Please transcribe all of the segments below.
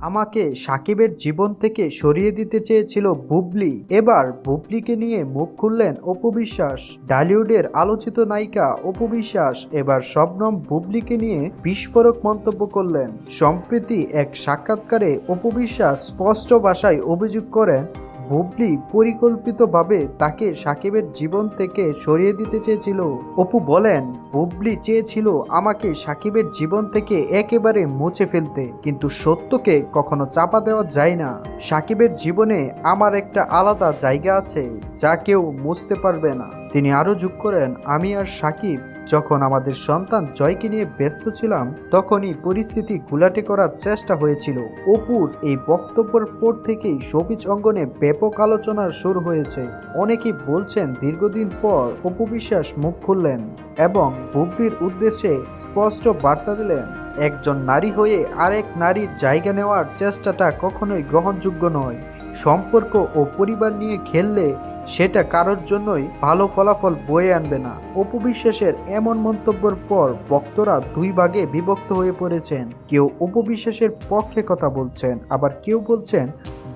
আমাকে সাকিবের জীবন থেকে সরিয়ে দিতে চেয়েছিল বুবলি। এবার বুবলিকে নিয়ে মুখ খুললেন অপু বিশ্বাস। ডালিউডের আলোচিত নায়িকা অপু বিশ্বাস এবার শবনম বুবলিকে নিয়ে বিস্ফোরক মন্তব্য করলেন। সম্প্রতি এক সাক্ষাৎকারে অপু বিশ্বাস স্পষ্ট ভাষায় অভিযোগ করেন বুবলি পরিকল্পিতভাবে তাকে সাকিবের জীবন থেকে সরিয়ে দিতে চেয়েছিল। অপু বলেন বুবলি চেয়েছিল আমাকে সাকিবের জীবন থেকে একেবারে মুছে ফেলতে, কিন্তু সত্যকে কখনো চাপা দেওয়া যায় না। সাকিবের জীবনে আমার একটা আলাদা জায়গা আছে যা কেউ মুছতে পারবে না। তিনি আরও যোগ করেন, আমি আর সাকিব যখন আমাদের সন্তান জয়কে নিয়ে ব্যস্ত ছিলাম, তখনই পরিস্থিতি গুলাটে করার চেষ্টা হয়েছিল। অপুর এই বক্তব্যের পর থেকেই শোবিজ অঙ্গনে ব্যাপক আলোচনার শুরু হয়েছে। অনেকেই বলছেন দীর্ঘদিন পর অপু বিশ্বাস মুখ খুললেন এবং বুবলির উদ্দেশ্যে স্পষ্ট বার্তা দিলেন, একজন নারী হয়ে আরেক নারীর জায়গা নেওয়ার চেষ্টাটা কখনোই গ্রহণযোগ্য নয়। সম্পর্ক ও পরিবার নিয়ে খেললে সেটা কারোর জন্যই ভালো ফলাফল বয়ে আনবে না। অপু বিশ্বাসের এমন মন্তব্যের পর ভক্তরা দুই ভাগে বিভক্ত হয়ে পড়েছেন। কেউ অপু বিশ্বাসের পক্ষে কথা বলছেন, আবার কেউ বলছেন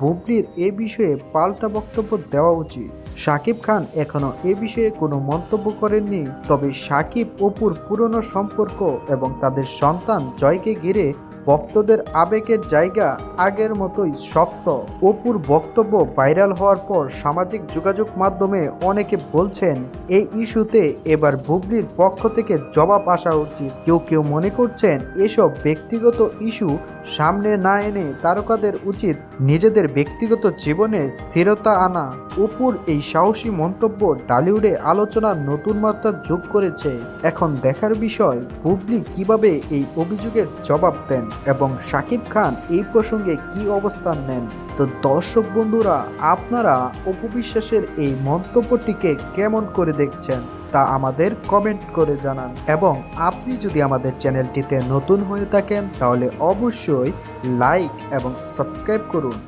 বুবলির এ বিষয়ে পাল্টা বক্তব্য দেওয়া উচিত। সাকিব খান এখনও এ বিষয়ে কোনো মন্তব্য করেননি, তবে সাকিব অপুর পুরনো সম্পর্ক এবং তাদের সন্তান জয়কে ঘিরে ভক্তদের আবেগের জায়গা আগের মতোই শক্ত। অপুর বক্তব্য ভাইরাল হওয়ার পর সামাজিক যোগাযোগ মাধ্যমে অনেকে বলছেন, এই ইস্যুতে এবার বুবলির পক্ষ থেকে জবাব আসা উচিত। কেউ কেউ মনে করছেন, এসব ব্যক্তিগত ইস্যু সামনে না এনে তারকাদের উচিত নিজেদের ব্যক্তিগত জীবনে স্থিরতা আনা। অপুর এই সাহসী মন্তব্য টালিউডে আলোচনার নতুন মাত্রা যোগ করেছে। এখন দেখার বিষয় বুবলি কীভাবে এই অভিযোগের জবাব দেন? এবং শাকিব খান এই প্রসঙ্গে কি অবস্থান নেন? তো দর্শক বন্ধুরা, আপনারা অপবিশ্বাসের এই মন্তব্যটিকে কেমন করে দেখছেন তা আমাদের কমেন্ট করে জানান। এবং আপনি যদি আমাদের চ্যানেলটিতে নতুন হয়ে থাকেন, তাহলে অবশ্যই লাইক এবং সাবস্ক্রাইব করুন।